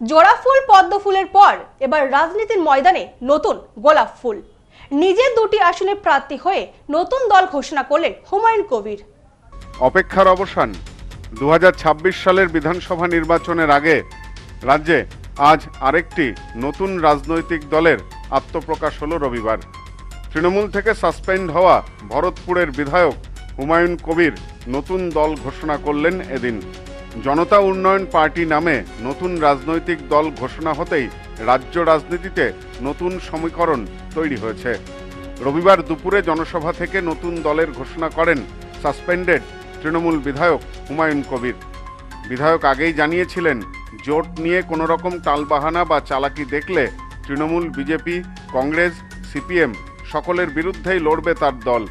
জোড়া ফুল, পদ্ম ফুলের পর এবার রাজনীতির ময়দানে নতুন গোলাপ ফুল। নিজের দুটি আসনে প্রার্থী হয়ে নতুন দল ঘোষণা করলেন হুমায়ুন কবির। অপেক্ষার অবসান দু হাজার ছাব্বিশ সালের বিধানসভা নির্বাচনের আগে রাজ্যে আজ আরেকটি নতুন রাজনৈতিক দলের আত্মপ্রকাশ হল রবিবার। তৃণমূল থেকে সাসপেন্ড হওয়া ভরতপুরের বিধায়ক হুমায়ুন কবির নতুন দল ঘোষণা করলেন এদিন। জনতা উন্নয়ন পার্টি নামে নতুন রাজনৈতিক দল ঘোষণা হতেই রাজ্য রাজনীতিতে নতুন সমীকরণ তৈরি হয়েছে। রবিবার দুপুরে জনসভা থেকে নতুন দলের ঘোষণা করেন সাসপেন্ডেড তৃণমূল বিধায়ক হুমায়ুন কবির। বিধায়ক আগেই জানিয়েছিলেন, জোট নিয়ে কোনো রকম টালবাহানা বা চালাকি দেখলে তৃণমূল, বিজেপি, কংগ্রেস, সিপিএম সকলের বিরুদ্ধেই লড়বে তার দল।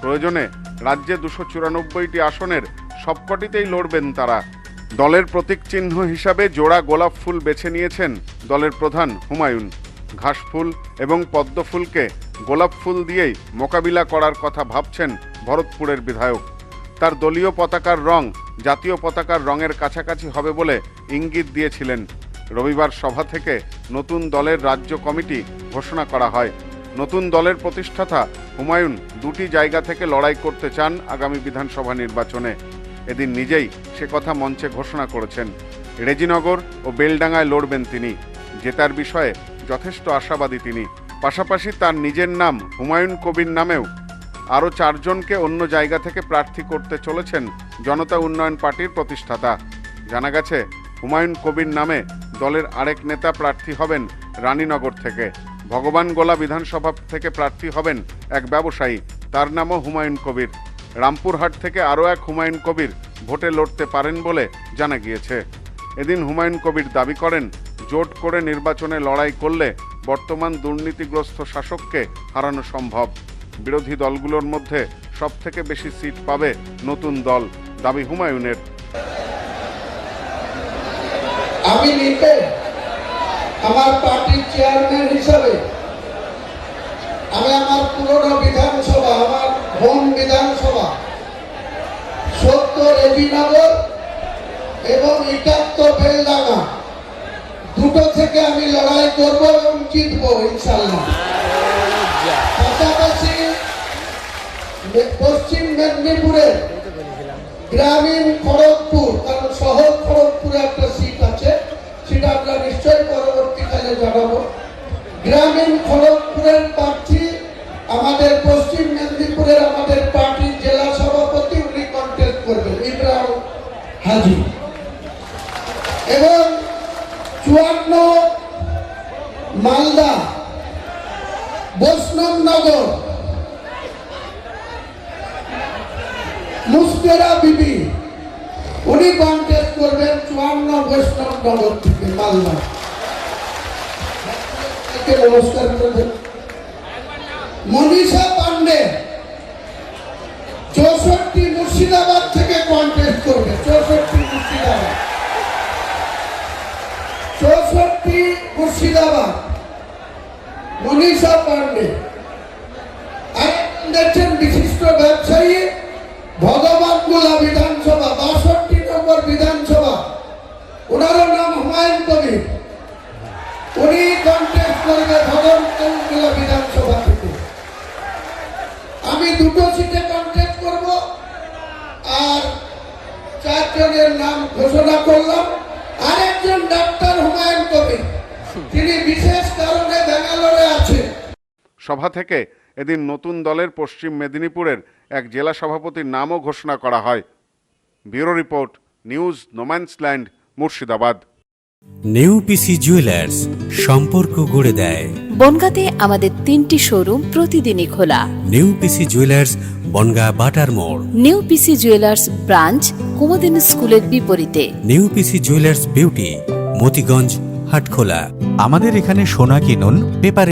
প্রয়োজনে রাজ্যে দুশো চুরানব্বইটি আসনের সবকটিতেই লড়বেন তারা। দলের প্রতীক চিহ্ন হিসাবে জোড়া গোলাপ ফুল বেছে নিয়েছেন দলের প্রধান হুমায়ুন। ঘাসফুল এবং পদ্ম ফুলকে গোলাপ ফুল দিয়েই মোকাবিলা করার কথা ভাবছেন ভরতপুরের বিধায়ক। তার দলীয় পতাকার রং জাতীয় পতাকার রঙের কাছাকাছি হবে বলে ইঙ্গিত দিয়েছিলেন। রবিবার সভা থেকে নতুন দলের রাজ্য কমিটি ঘোষণা করা হয়। নতুন দলের প্রতিষ্ঠাতা হুমায়ুন দুটি জায়গা থেকে লড়াই করতে চান আগামী বিধানসভা নির্বাচনে। এদিন নিজেই সে কথা মঞ্চে ঘোষণা করেছেন। রেজিনগর ও বেলডাঙ্গায় লড়বেন তিনি। জেতার বিষয়ে যথেষ্ট আশাবাদী তিনি। পাশাপাশি তার নিজের নাম হুমায়ুন কবির নামেও আরও চারজনকে অন্য জায়গা থেকে প্রার্থী করতে চলেছেন জনতা উন্নয়ন পার্টির প্রতিষ্ঠাতা। জানা গেছে, হুমায়ুন কবির নামে দলের আরেক নেতা প্রার্থী হবেন রানীনগর থেকে। ভগবান গোলা বিধানসভা থেকে প্রার্থী হবেন এক ব্যবসায়ী। তার নামও হুমায়ুন কবির। রামপুরহাট থেকে আরও এক হুমায়ুন কবির ভোটে লড়তে পারেন বলে জানা গিয়েছে। এদিন হুমায়ুন কবির দাবি করেন, জোট করে নির্বাচনে লড়াই করলে বর্তমান দুর্নীতিগ্রস্ত শাসককে হারানো সম্ভব। বিরোধী দলগুলোর মধ্যে সবথেকে বেশি সিট পাবে নতুন দল, দাবি হুমায়ুনের। আমি আমার পার্টির চেয়ারম্যান হিসাবে সত্তর এবিনগর এবং একাত্তর বেলডাঙ্গা। দুটো থেকে আমি লড়াই করব এবং জিতবো, ইনশাল্লাহ। পাশাপাশি পশ্চিম মেদিনীপুরের গ্রামীণ খড়গপুর, কারণ শহর খড়গপুরে একটা সিট আছে, সেটা আমরা নিশ্চয়ই পরবর্তীকালে জানাব। গ্রামীণ খড়গপুরের প্রার্থী আমাদের পশ্চিম মেদিনীপুরের হাজি এবং চুয়ান্ন মালদা বৈষ্ণবনগর মুস্তেরা বিবি, উনি কন্টেস্ট করবেন চুয়ান্ন বৈষ্ণব নগর থেকে মালদা। নমস্কার করবেন। মনীষা পান্ডে চৌষট্টি মুর্শিদাবাদ থেকে মুর্শিদাবাদ মনীষা পান্ডে দেখছেন বিশিষ্ট ব্যবসায়ী, ভগবান গোলা বিধানসভা, বাষট্টি নম্বর বিধানসভা। ওনারও নাম হুমায়ুন কবির। উনি কন্টেস্ট করবে ভগবান গোলা বিধানসভা থেকে। আমি দুটো সিটে কন্টেস্ট করব, আর চারজনের নাম ঘোষণা করলাম। আরেকজন ডাক্তার তিনি বিশেষ কারণে ব্যাঙ্গালোরে আছেন। সভা থেকে এদিন নতুন দলের পশ্চিম মেদিনীপুরের এক জেলা সভাপতির নামও ঘোষণা করা হয়। Bureau report news no man's land Murshidabad. New PC jewellers সম্পর্ক গড়ে দেয়। বনগাঁতে আমাদের তিনটি শোরুম প্রতিদিনই খোলা। নেউপিসি জুয়েলার্স বনগা বাটার মোড়। New PC jewellers branch Kumudini স্কুলের বিপরীতে। New PC jewellers beauty Motiganj Hatkhola আমাদের এখানে সোনা কিনুন পেপারে